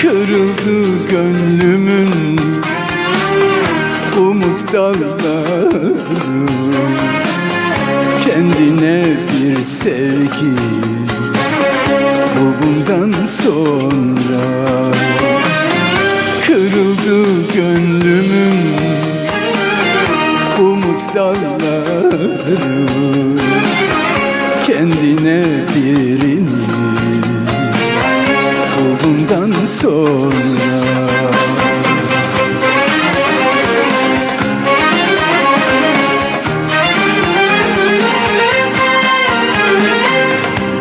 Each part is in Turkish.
Kırıldı gönlümün umut dalları. Kendine bir sevgi Bul bundan sonra. Kırıldı gönlümün umut dalları. Kendine birini sonra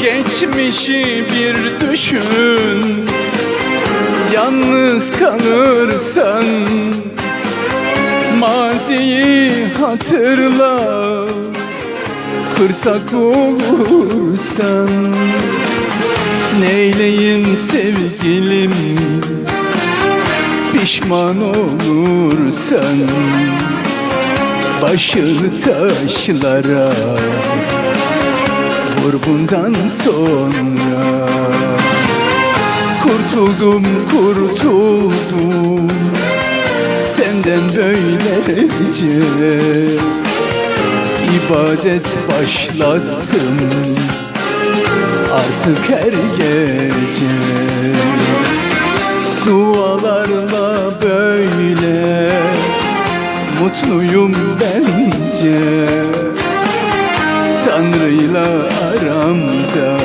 Geçmişi bir düşün. Yalnız kalırsan Maziyi hatırla. Fırsat bulursan Neyleyim sevgilim? Pişman olursan Başını taşlara Vur bundan sonra. Kurtuldum kurtuldum Senden böylece. İbadet başlattım Artık her gece Dualarla böyle Mutluyum bence. Tanrı'yla aramda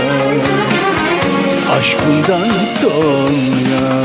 Aşkından sonra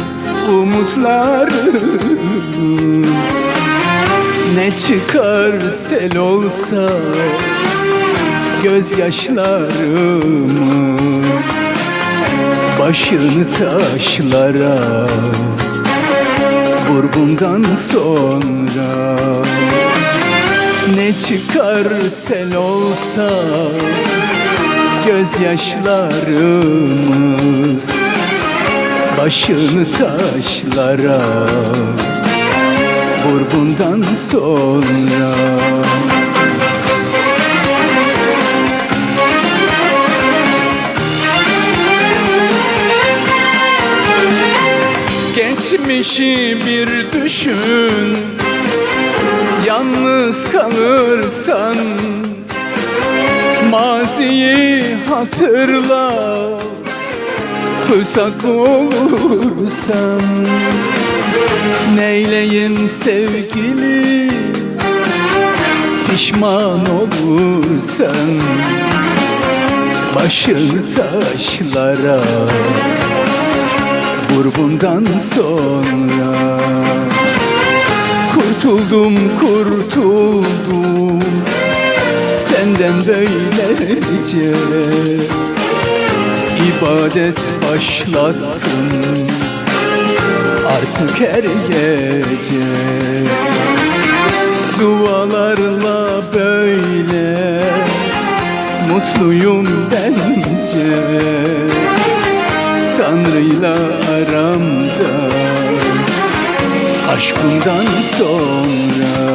umutlarımız Ne çıkar sel olsa gözyaşlarımız Başını taşlara vur sonra. Ne çıkar sel olsa gözyaşlarımız Başını taşlara Vur bundan sonra. Geçmişi bir düşün Yalnız kalırsan Maziyi hatırla Fırsat bulursan Neyleyim sevgili? Pişman olursan Başını taşlara Vur bundan sonra. Kurtuldum kurtuldum. Senden böylece ibadet başlattım Artık her gece Dualarla böyle Mutluyum bence. Tanrı'yla aramda Aşkından sonra